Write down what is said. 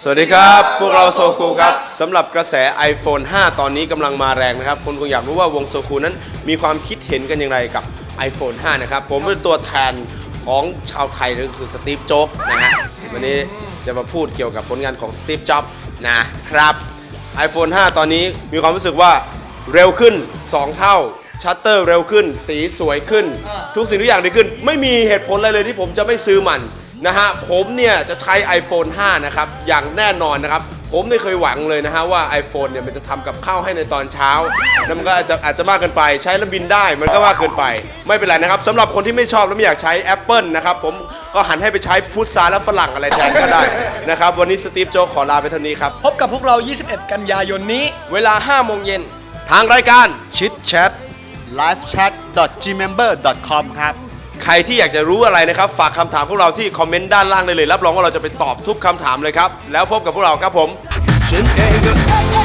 สวัสดีครับ พวกเราโซคูครับสำหรับกระแส iPhone 5 ตอนนี้กำลังมาแรงนะครับคนคงอยากรู้ว่าวงโซคูนั้นมีความคิดเห็นกันอย่างไรกับ iPhone 5 นะครับ ผมเป็นตัวแทนของชาวไทยนั่นก็คือสตีฟโจ๊กนะฮะวันนี้จะมาพูดเกี่ยวกับผลงานของสตีฟจ็อบส์นะครับ iPhone 5 ตอนนี้มีความรู้สึกว่าเร็วขึ้น 2 เท่าชัตเตอร์เร็วขึ้น สีสวยขึ้น ทุกสิ่งทุกอย่างดีขึ้น ไม่มีเหตุผลอะไรเลยที่ผมจะไม่ซื้อมัน นะฮะผมเนี่ยจะใช้ iPhone 5 นะครับ อย่างแน่นอนนะครับ ผมไม่เคยหวังเลยนะฮะว่า iPhone เนี่ยมันจะทำกับข้าวให้ในตอนเช้าแล้วมันก็อาจจะอาจจะมากเกินไปใช้แล้วบินได้มันก็มากเกินไป ไม่เป็นไรนะครับสำหรับคนที่ไม่ชอบและไม่อยากใช้ Apple นะครับ ผมก็หันให้ไปใช้พุทราและฝรั่งอะไรแทนก็ได้นะครับ วันนี้สตีฟโจกขอลาไปเท่านี้ครับ พบกับพวกเรา 21 กันยายนนี้ เวลา 5 โมงเย็นทางรายการ ชิดแชท livechat.gmember.com ครับ ใครที่อยากจะรู้อะไรนะครับ ฝากคำถามพวกเราที่คอมเมนต์ด้านล่างได้เลย รับรองว่าเราจะไปตอบทุกคำถามเลยครับ แล้วพบกับพวกเราครับผมฉันเองก็